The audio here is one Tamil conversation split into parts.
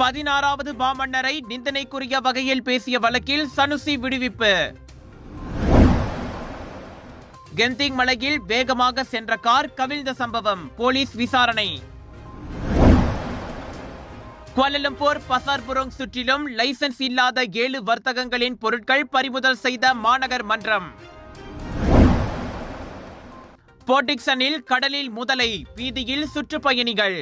பதினாறாவது மாமன்னரை நிந்தனைக்குரிய வகையில் பேசிய வழக்கில் சனுசி விடுவிப்பு. கெந்திங் மலையில் வேகமாக சென்ற கார் கவிழ்ந்த சம்பவம் போலீஸ் விசாரணை. கோலலம்பூர் பசார்புரோங் சுற்றிலும் லைசென்ஸ் இல்லாத ஏழு வர்த்தகங்களின் பொருட்கள் பறிமுதல் செய்த மாநகர் மன்றம். போர்டிக்சனில் கடலில் முதலை வீதியில் சுற்றுப்பயணிகள்.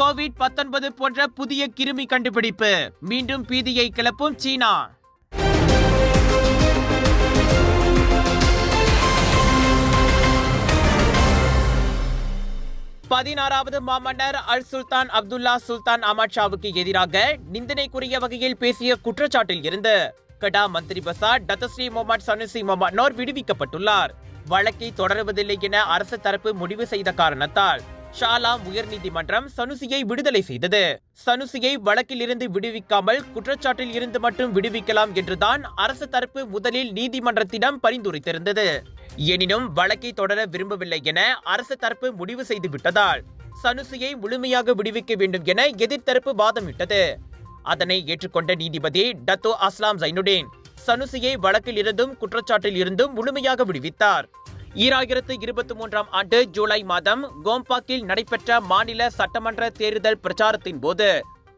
கோவிட் 19 போன்ற புதிய கிருமி கண்டுபிடிப்பு. மீண்டும் பீதியை கிளப்பும் சீனா. பதினாறாவது மாமன்னர் அல் சுல்தான் அப்துல்லா சுல்தான் அமத் ஷாவுக்கு எதிராக நிந்தனைக்குரிய வகையில் பேசிய குற்றச்சாட்டில் இருந்து கடா மந்திரி பசா Datuk Seri Muhammad Sanusi Muhammad விடுவிக்கப்பட்டுள்ளார். வழக்கை தொடருவதில்லை என அரசு தரப்பு முடிவு செய்த காரணத்தால் ஷாலாம் உயர்நீதிமன்றம் சனுசியை விடுதலை செய்தது. சனுசியை வழக்கில் இருந்து விடுவிக்காமல் குற்றச்சாட்டில் இருந்து மட்டும் விடுவிக்கலாம் என்றுதான் அரசு தரப்பு முதலில் நீதிமன்றத்திடம் பரிந்துரைத்திருந்தது. எனினும் வழக்கை தொடர விரும்பவில்லை என அரசு தரப்பு முடிவு செய்து விட்டதால் சனுசியை முழுமையாக விடுவிக்க வேண்டும் என எதிர்த்தரப்பு வாதமிட்டது அதனை ஏற்றுக்கொண்ட நீதிபதி டத்தோ அஸ்லாம் ஜைனுடீன் சனுசியை வழக்கில் இருந்தும் குற்றச்சாட்டில் இருந்தும் முழுமையாக விடுவித்தார். ஈராயிரத்து இருபத்தி மூன்றாம் ஆண்டு ஜூலை மாதம் கோம்பாக்கில் நடைபெற்ற மாநில சட்டமன்ற தேர்தல் பிரச்சாரத்தின் போது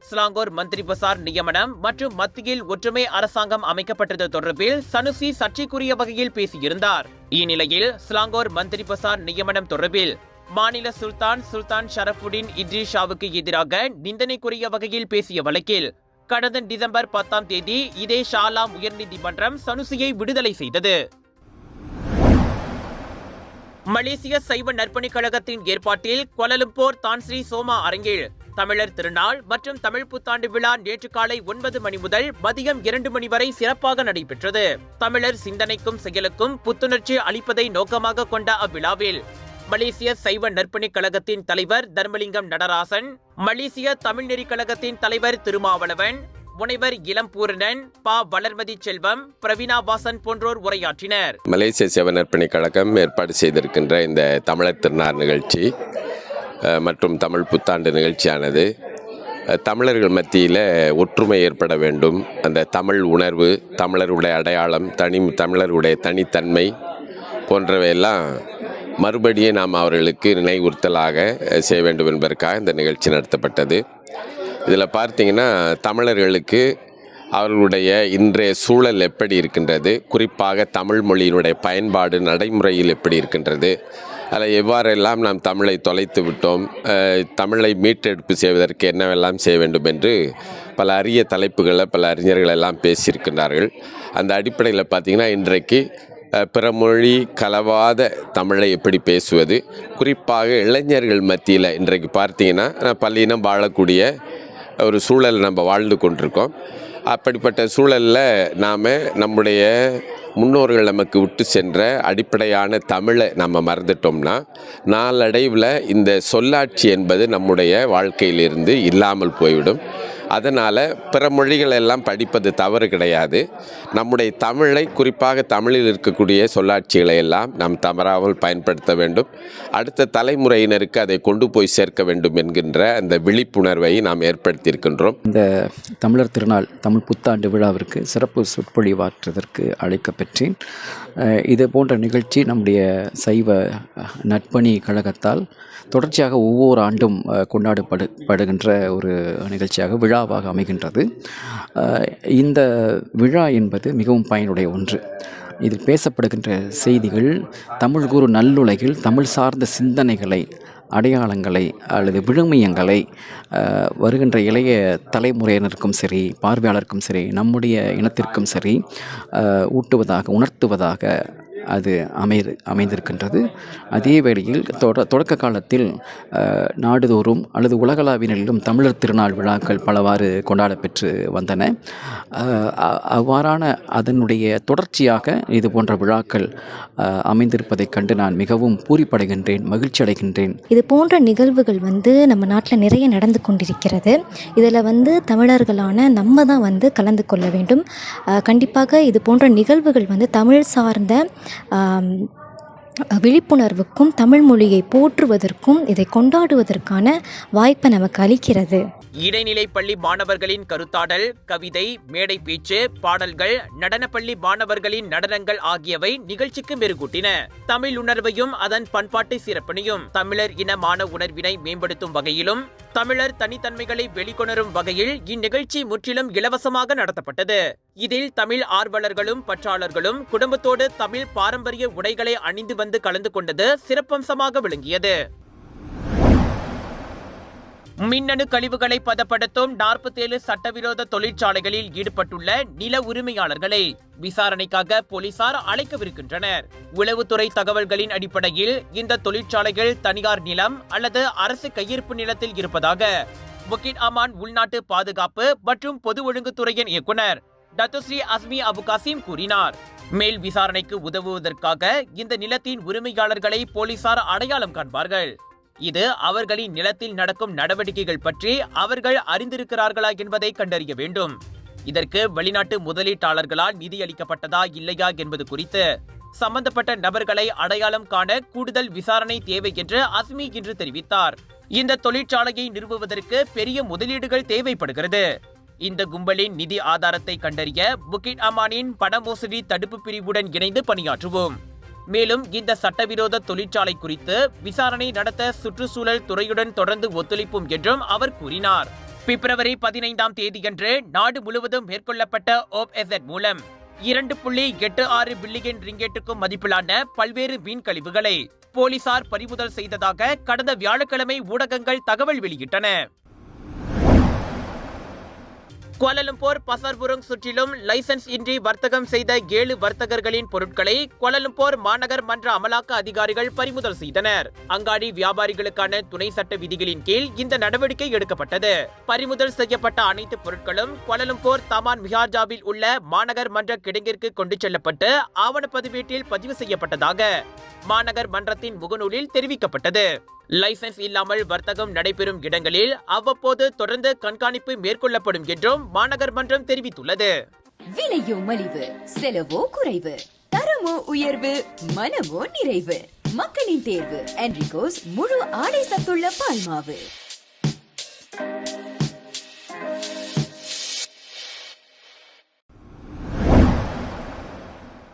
ஸ்லாங்கோர் மந்திரி பசார் நியமனம் மற்றும் மத்தியில் ஒற்றுமை அரசாங்கம் அமைக்கப்பட்டது தொடர்பில் சனுசி சர்ச்சைக்குரிய வகையில் பேசியிருந்தார். இந்நிலையில் ஸ்லாங்கோர் மந்திரி பசார் நியமனம் தொடர்பில் மாநில சுல்தான் சுல்தான் ஷரஃபுடின் இட்ரிஷாவுக்கு எதிராக நிந்தனைக்குரிய வகையில் பேசிய வழக்கில் கடந்த டிசம்பர் பத்தாம் தேதி இதே ஷாலாம் உயர்நீதிமன்றம் சனுசியை விடுதலை செய்தது. மலேசிய சைவ நற்பணிக் கழகத்தின் ஏற்பாட்டில் கொலலும்போர் தான்ஸ்ரீ சோமா அரங்கில். தமிழர் திருநாள் மற்றும் தமிழ் புத்தாண்டு விழா நேற்று காலை ஒன்பது மணி முதல் மதியம் இரண்டு மணி வரை சிறப்பாக நடைபெற்றது. தமிழர் சிந்தனைக்கும் செயலுக்கும் புத்துணர்ச்சி அளிப்பதை நோக்கமாக கொண்ட அவ்விழாவில் மலேசிய சைவ நற்பணிக் கழகத்தின் தலைவர் தர்மலிங்கம் நடராசன் மலேசிய தமிழ்நெறி கழகத்தின் தலைவர் திருமாவளவன் முனைவர் இளம்பூரணன் பா. வளர்மதி செல்வம் பிரவீனா வாசன் போன்றோர் உரையாற்றினர். மலேசிய சிவநற்பணிக் கழகம் ஏற்பாடு செய்திருக்கின்ற இந்த தமிழர் திருநாள் நிகழ்ச்சி மற்றும் தமிழ் புத்தாண்டு நிகழ்ச்சியானது. தமிழர்கள் மத்தியில் ஒற்றுமை ஏற்பட வேண்டும். அந்த தமிழ் உணர்வு தமிழருடைய அடையாளம் தனி தமிழருடைய தனித்தன்மை போன்றவையெல்லாம் மறுபடியும் நாம் அவர்களுக்கு நினைவுறுத்தலாக செய்ய வேண்டும் என்பதற்காக இந்த நிகழ்ச்சி நடத்தப்பட்டது. இதில் பார்த்தீங்கன்னா தமிழர்களுக்கு அவர்களுடைய இன்றைய சூழல் எப்படி இருக்கின்றது? குறிப்பாக தமிழ் மொழியினுடைய பயன்பாடு நடைமுறையில் எப்படி இருக்கின்றது? அதில் எவ்வாறெல்லாம் நாம் தமிழை தொலைத்து விட்டோம்? தமிழை மீட்டெடுப்பு செய்வதற்கு என்னவெல்லாம் செய்ய வேண்டும் என்று பல அரிய தலைப்புகளை பல அறிஞர்கள் எல்லாம் பேசியிருக்கின்றார்கள். அந்த அடிப்படையில் பார்த்திங்கன்னா இன்றைக்கு பிறமொழி பிற மொழி கலவாத தமிழை எப்படி பேசுவது? குறிப்பாக இளைஞர்கள் மத்தியில் இன்றைக்கு பார்த்தீங்கன்னா பல்லினம் வாழக்கூடிய ஒரு சூழல் நம்ம வாழ்ந்து கொண்டிருக்கோம். அப்படிப்பட்ட சூழலில் நாம் நம்முடைய முன்னோர்கள் நமக்கு விட்டு சென்ற அடிப்படையான தமிழை நம்ம மறந்துட்டோம்னா நாளடைவில் இந்த சொல்லாட்சி என்பது நம்முடைய வாழ்க்கையிலிருந்து இல்லாமல் போய்விடும். அதனால் பிற மொழிகள் எல்லாம் படிப்பது தவறு கிடையாது. நம்முடைய தமிழை குறிப்பாக தமிழில் இருக்கக்கூடிய சொல்லாட்சிகளை எல்லாம் நாம் தவறாமல் பயன்படுத்த வேண்டும். அடுத்த தலைமுறையினருக்கு அதை கொண்டு போய் சேர்க்க வேண்டும் என்கின்ற அந்த விழிப்புணர்வை நாம் ஏற்படுத்தியிருக்கின்றோம். இந்த தமிழர் திருநாள் தமிழ் புத்தாண்டு விழாவிற்கு சிறப்பு சொற்பொழிவாற்றுவதற்கு அழைக்கப்பெற்றேன். இது போன்ற நிகழ்ச்சி நம்முடைய சைவ நட்பணி கழகத்தால் தொடர்ச்சியாக ஒவ்வொரு ஆண்டும் கொண்டாடப்படு படுகின்ற ஒரு நிகழ்ச்சியாக விழாவாக அமைகின்றது. இந்த விழா என்பது மிகவும் பயனுடைய ஒன்று. இதில் பேசப்படுகின்ற செய்திகள் தமிழ் குரு நல்லுலகில் தமிழ் சார்ந்த சிந்தனைகளை அடையாளங்களை அல்லது விழுமியங்களை வருகின்ற இளைய தலைமுறையினருக்கும் சரி பார்வையாளருக்கும் சரி நம்முடைய இனத்திற்கும் சரி ஊட்டுவதாக உணர்த்துவதாக அது அமை அமைந்திருக்கின்றது. அதே வேளையில் தொட தொடக்க காலத்தில் நாடுதோறும் அல்லது உலகளாவினிலும் தமிழர் திருநாள் விழாக்கள் பலவாறு கொண்டாடப்பெற்று வந்தன. அவ்வாறான அதனுடைய தொடர்ச்சியாக இது போன்ற விழாக்கள் அமைந்திருப்பதைக் கண்டு நான் மிகவும் பூரிப்படைகின்றேன் மகிழ்ச்சி அடைகின்றேன் இது போன்ற நிகழ்வுகள் வந்து நம்ம நாட்டில் நிறைய நடந்து கொண்டிருக்கிறது. இதில் வந்து தமிழர்களான நம்ம தான் வந்து கலந்து கொள்ள வேண்டும். கண்டிப்பாக இது போன்ற நிகழ்வுகள் வந்து தமிழ் சார்ந்த விழிப்புணர்வுக்கும் தமிழ் மொழியை போற்றுவதற்கும் இதை கொண்டாடுவதற்கான வாய்ப்பை நமக்கு அளிக்கிறது. இடைநிலை பள்ளி மாணவர்களின் கருத்தாடல் கவிதை மேடை பேச்சு பாடல்கள் நடனப்பள்ளி மாணவர்களின் நடனங்கள் ஆகியவை நிகழ்ச்சிக்கு மெருகூட்டின. தமிழ் உணர்வையும் அதன் பண்பாட்டு சிறப்பினையும் தமிழர் இனமான உணர்வினை மேம்படுத்தும் வகையிலும் தமிழர் தனித்தன்மைகளை வெளிக்கொணரும் வகையில் இந்நிகழ்ச்சி முற்றிலும் இலவசமாக நடத்தப்பட்டது. இதில் தமிழ் ஆர்வலர்களும் பற்றாளர்களும் குடும்பத்தோடு தமிழ் பாரம்பரிய உடைகளை அணிந்து வந்து கலந்து கொண்டது சிறப்பம்சமாக விளங்கியது. மின்னணு கழிவுகளை பதப்படுத்தும் நாற்பத்தேழு சட்டவிரோத தொழிற்சாலைகளில் ஈடுபட்டுள்ள நில உரிமையாளர்களை விசாரணைக்காக போலீசார் அழைக்கவிருக்கின்றனர். உளவுத்துறை தகவல்களின் அடிப்படையில் இந்த தொழிற்சாலைகள் தனியார் நிலம் அல்லது அரசு கையிருப்பு நிலத்தில் இருப்பதாக புக்கிட் அமான் உள்நாட்டு பாதுகாப்பு மற்றும் பொது ஒழுங்குத்துறையின் இயக்குனர் டத்துஸ்ரீ அஸ்மி அபுகாசிம் கூறினார். மேல் விசாரணைக்கு உதவுவதற்காக இந்த நிலத்தின் உரிமையாளர்களை போலீசார் அடையாளம் காண்பார்கள். இது அவர்களின் நிலத்தில் நடக்கும் நடவடிக்கைகள் பற்றி அவர்கள் அறிந்திருக்கிறார்களா என்பதை கண்டறிய வேண்டும். இதற்கு வெளிநாட்டு முதலீட்டாளர்களால் நிதி அளிக்கப்பட்டதா இல்லையா என்பது குறித்து சம்பந்தப்பட்ட நபர்களை அடையாளம் காண கூடுதல் விசாரணை தேவை என்று அஸ்மி இன்று தெரிவித்தார். இந்த தொழிற்சாலையை நிறுவுவதற்கு பெரிய முதலீடுகள் தேவைப்படுகிறது. இந்த கும்பலின் நிதி ஆதாரத்தை கண்டறிய புக்கிட் அமானின் பண மோசடி தடுப்பு பிரிவுடன் இணைந்து பணியாற்றுவோம். மேலும் இந்த சட்டவிரோத தொழிற்சாலை குறித்து விசாரணை நடத்த சுற்றுச்சூழல் துறையுடன் தொடர்ந்து ஒத்துழைப்போம் என்றும் அவர் கூறினார். பிப்ரவரி பதினைந்தாம் தேதியன்று நாடு முழுவதும் மேற்கொள்ளப்பட்ட ஓப் எசட் மூலம் இரண்டு புள்ளி எட்டு ஆறு பில்லியன் ரிங்கெட்டுக்கும் மதிப்பிலான பல்வேறு மீன் கழிவுகளை போலீசார் பறிமுதல் செய்ததாக கடந்த வியாழக்கிழமை ஊடகங்கள் தகவல் வெளியிட்டன. குவாலலம்பூர் பசர்புரம் சுற்றிலும் லைசன்ஸ் இன்றி வர்த்தகம் செய்த ஏழு வர்த்தகர்களின் பொருட்களை குவாலலம்பூர் மாநகர் மன்ற அமலாக்க அதிகாரிகள் பறிமுதல் செய்தனர். அங்காடி வியாபாரிகளுக்கான துணை சட்ட விதிகளின் கீழ் இந்த நடவடிக்கை எடுக்கப்பட்டது. பறிமுதல் செய்யப்பட்ட அனைத்து பொருட்களும் குவாலலம்பூர் தமான் மிஹார்ஜாவில் உள்ள மாநகர் மன்ற கிடங்கிற்கு கொண்டு செல்லப்பட்டு ஆவணப்பதிவேட்டில் பதிவு செய்யப்பட்டதாக மாநகர் மன்றத்தின் முகநூலில் தெரிவிக்கப்பட்டது. லைசன்ஸ் இல்லாமல் வர்த்தகம் நடைபெறும் இடங்களில் அவ்வப்போது தொடர்ந்து கண்காணிப்பு மேற்கொள்ளப்படும் என்றும் மாநகர் மன்றம் தெரிவித்துள்ளது. விலையோ மலிவு செலவோ குறைவு தரமோ உயர்வு மனமோ நிறைவு. மக்களின் தேர்வு என்ரிகோஸ் முழு ஆடை சத்துள்ள பால்மாவு.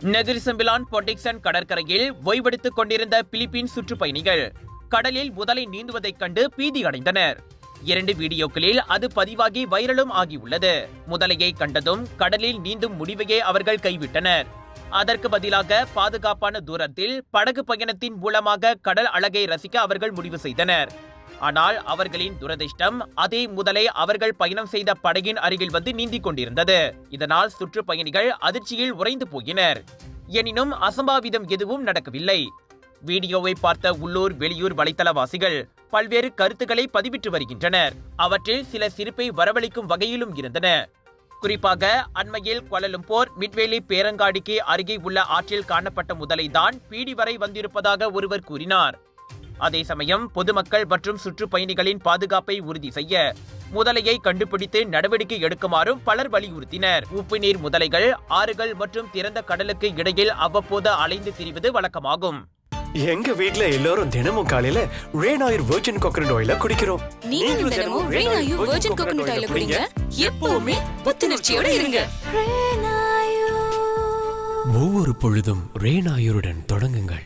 நெகிரிசம்பிலான் பொட்டிக்சன் கடற்கரையில் ஓய்வெடுத்துக் கொண்டிருந்த பிலிப்பீன் சுற்றுப்பயணிகள். கடலில் முதலை நீந்துவதைக் கண்டு பீதியடைந்தனர் இரண்டு வீடியோக்களில் அது பதிவாகி வைரலும் ஆகியுள்ளது. முதலையை கண்டதும் கடலில் நீந்தும் முடிவையே அவர்கள் கைவிட்டனர். அதற்கு பதிலாக பாதுகாப்பான தூரத்தில் படகு பயணத்தின் மூலமாக கடல் அழகை ரசிக்க அவர்கள் முடிவு செய்தனர். ஆனால் அவர்களின் துரதிர்ஷ்டம் அதே முதலை அவர்கள் பயணம் செய்த படகின் அருகில் வந்து நீந்திக் கொண்டிருந்தது. இதனால் சுற்றுப்பயணிகள் அதிர்ச்சியில் உறைந்து போயினர். எனினும் அசம்பாவிதம் எதுவும் நடக்கவில்லை. வீடியோவை பார்த்த உள்ளூர் வெளியூர் வலைத்தளவாசிகள் பல்வேறு கருத்துக்களை பதிவிட்டு வருகின்றனர். அவற்றில் சில சிரிப்பை வரவழைக்கும் வகையிலும் இருந்தன. குறிப்பாக அண்மையில் கோலலும்போர் மிட்வேலி பேரங்காடிக்கு அருகே உள்ள ஆற்றில் காணப்பட்ட முதலைதான் பீடி வரை வந்திருப்பதாக ஒருவர் கூறினார். அதே சமயம் பொதுமக்கள் மற்றும் சுற்றுப்பயணிகளின் பாதுகாப்பை உறுதி செய்ய முதலையை கண்டுபிடித்து நடவடிக்கை எடுக்குமாறும் பலர் வலியுறுத்தினர். உப்பு நீர் முதலைகள் ஆறுகள் மற்றும் திறந்த கடலுக்கு இடையில் அவ்வப்போது அலைந்து திரிவது வழக்கமாகும். எங்க வீட்ல எல்லாரும் தினமும் காலையில ரெயின் ஆயில் வெர்ஜின் கோகனட் ஆயில குடிக்கிறோம். நீங்களும் தினமும் ரெய்னாயு வெர்ஜின் கோகனட் ஆயில குடிங்க. எப்பவுமே புத்துணர்ச்சியோட இருங்க. ஒவ்வொரு பொழுதும் ரேனாயுருடன் தொடங்குங்கள்.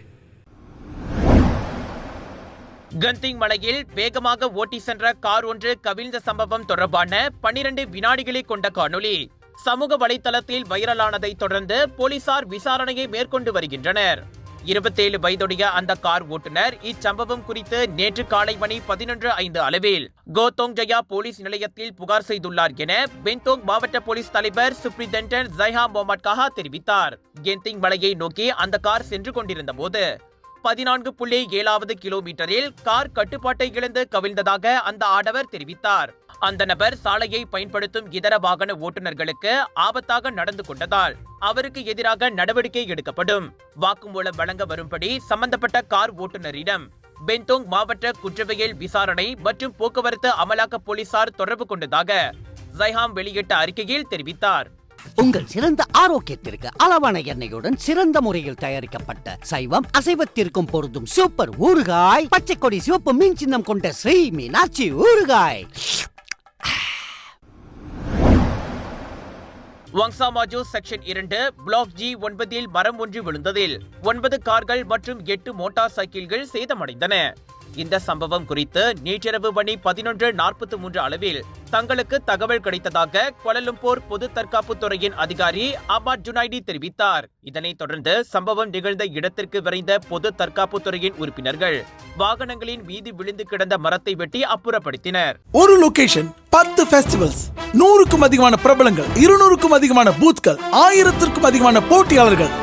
கந்திங் மலையில் வேகமாக ஓட்டி சென்ற கார் ஒன்று கவிழ்ந்த சம்பவம் தொடர்பான பனிரெண்டு வினாடிகளை கொண்ட காணொளி. சமூக வலைத்தளத்தில் வைரலானதை தொடர்ந்து போலீசார் விசாரணையை மேற்கொண்டு வருகின்றனர். இருபத்தேழு வயதுடைய அந்த கார் ஓட்டுநர் இச்சம்பவம் குறித்து நேற்று காலை மணி பதினொன்று ஐந்து அளவில் கோத்தோங் ஜயா போலீஸ் நிலையத்தில் புகார் செய்துள்ளார் என பென்தோங் மாவட்ட போலீஸ் தலைவர் சூப்ரிண்டென்டன்ட் ஜைஹா முகமது கஹா தெரிவித்தார். கென்திங் மலையை நோக்கி அந்த கார் சென்று கொண்டிருந்த போது பதினான்கு புள்ளி ஏழாவது கிலோமீட்டரில் கார் கட்டுப்பாட்டை இழந்து கவிழ்ந்ததாக அந்த ஆடவர் தெரிவித்தார். அந்த நபர் சாலையை பயன்படுத்தும் இதர வாகன ஓட்டுநர்களுக்கு ஆபத்தாக நடந்து கொண்டதால் அவருக்கு எதிராக நடவடிக்கை எடுக்கப்படும். வாக்குமூலம் வழங்க வரும்படி சம்பந்தப்பட்ட கார் ஓட்டுநரிடம் பென்தோங் மாவட்ட குற்றவியல் விசாரணை மற்றும் போக்குவரத்து அமலாக்க போலீசார் தொடர்பு கொண்டதாக ஜைஹாம் வெளியிட்ட அறிக்கையில் தெரிவித்தார். உங்கள் சிறந்த ஆரோக்கியத்திற்கு அளவான எண்ணெயுடன் சிறந்த முறையில் தயாரிக்கப்பட்ட சைவம் அசைவத்திற்கும் பொருந்தும் சூப்பர் ஊறுகாய் பச்சை கொடி சிவப்பு மீன் சின்னம் கொண்ட ஸ்ரீ மீனாட்சி ஊறுகாய். வங்சாமாஜோ செக்ஷன் இரண்டு பிளாக் ஜி ஒன்பதில் மரம் ஒன்று விழுந்ததில். ஒன்பது கார்கள் மற்றும் எட்டு மோட்டார் சைக்கிள்கள் சேதமடைந்தன. இந்த சம்பவம் குறித்து நேற்றிரவு மணி பதினொன்று நாற்பத்தி மூன்று அளவில் தங்களுக்கு தகவல் கிடைத்ததாக கொலலும்பூர் பொது தற்காப்பு துறையின் அதிகாரி அமாட் ஜுனைடி தெரிவித்தார். இதனைத் தொடர்ந்து சம்பவம் நிகழ்ந்த இடத்திற்கு விரைந்த பொது தற்காப்பு துறையின் உறுப்பினர்கள் வாகனங்களின் மீது விழுந்து கிடந்த மரத்தை வெட்டி அப்புறப்படுத்தினர். ஒரு லொகேஷன் பத்து ஃபெஸ்டிவல்ஸ் நூறுக்கும் அதிகமான பிரபலங்கள் இருநூறுக்கும் அதிகமான பூத்கள் ஆயிரத்திற்கும் அதிகமான போட்டியாளர்கள்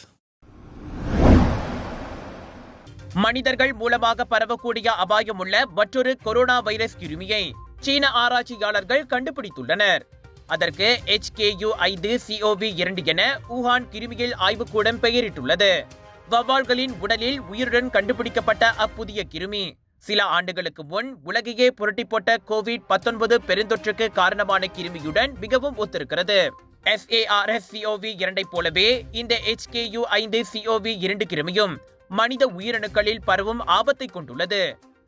மனிதர்கள் மூலமாக பரவக்கூடிய அபாயமுள்ள மற்றொரு கொரோனா வைரஸ் கிருமியை சீன ஆராய்ச்சியாளர்கள் கண்டுபிடித்துள்ளனர். அதற்கு HKU ஐந்து சிஓவி இரண்டு என ஊஹான் கிருமியில் ஆய்வுக்கூடம் பெயரிட்டுள்ளது. வவ்வால்களின் உடலில் உயிருடன் கண்டுபிடிக்கப்பட்ட அப்புதிய கிருமி. சில ஆண்டுகளுக்கு முன் உலகையே புரட்டி போட்ட கோவிட் 19 பெருந்தொற்றுக்கு காரணமான கிருமியுடன் மிகவும் ஒத்திருக்கிறது. எஸ்ஏஆர்எஸ் சிஓவி இரண்டைப் போலவே இந்த HKU ஐந்து சிஓவி இரண்டு கிருமியும் மனித உயிரணுக்களில் பரவும் ஆபத்தை கொண்டுள்ளது.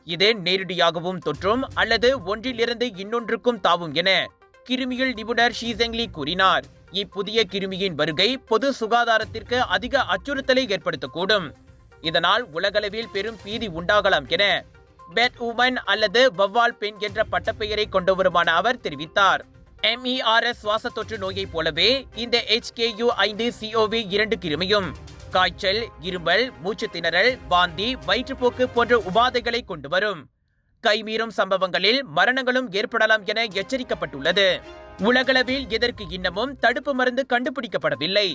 இது நேரடியாகவும் தொற்றும் அல்லது ஒன்றிலிருந்து இன்னொன்றுக்கும் தாவும் என கிருமியில் நிபுணர் ஷீசெங்லி கூறினார். இப்புதிய கிருமியின் வருகை பொது சுகாதாரத்திற்கு அதிக அச்சுறுத்தலை ஏற்படுத்தக்கூடும். இதனால் உலகளவில் பெரும் பீதி உண்டாகலாம் என பெட் உமன் அல்லது வவ்வால் பெண் என்ற பட்டப்பெயரை கொண்டவருமான அவர் தெரிவித்தார். எம்இஆர்எஸ் சுவாச தொற்று நோயைப் போலவே இந்த HKU ஐந்து சிஓவி இரண்டு கிருமியும் காய்ச்சல் இருமல் மூச்சு திணறல் வாந்தி வயிற்றுப்போக்கு போன்ற உபாதைகளை கொண்டு வரும். கைமீறும் சம்பவங்களில் மரணங்களும் ஏற்படலாம் என எச்சரிக்கப்பட்டுள்ளது. உலகளவில் இதற்கு இன்னமும் தடுப்பு மருந்து கண்டுபிடிக்கப்படவில்லை.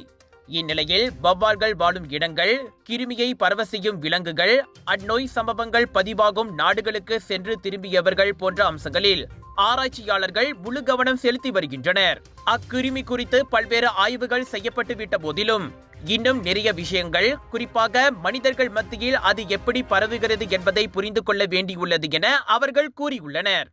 இந்நிலையில் வவ்வால்கள் வாழும் இடங்கள் கிருமியை பரவ செய்யும் விலங்குகள் அந்நோய் சம்பவங்கள் பதிவாகும் நாடுகளுக்கு சென்று திரும்பியவர்கள் போன்ற அம்சங்களில் ஆராய்ச்சியாளர்கள் முழு கவனம் செலுத்தி வருகின்றனர். அக்கிருமி குறித்து பல்வேறு ஆய்வுகள் செய்யப்பட்டுவிட்ட போதிலும் இன்னும் நிறைய விஷயங்கள் குறிப்பாக மனிதர்கள் மத்தியில் அது எப்படி பரவுகிறது என்பதை புரிந்து கொள்ள வேண்டியுள்ளது என அவர்கள் கூறியுள்ளனர்.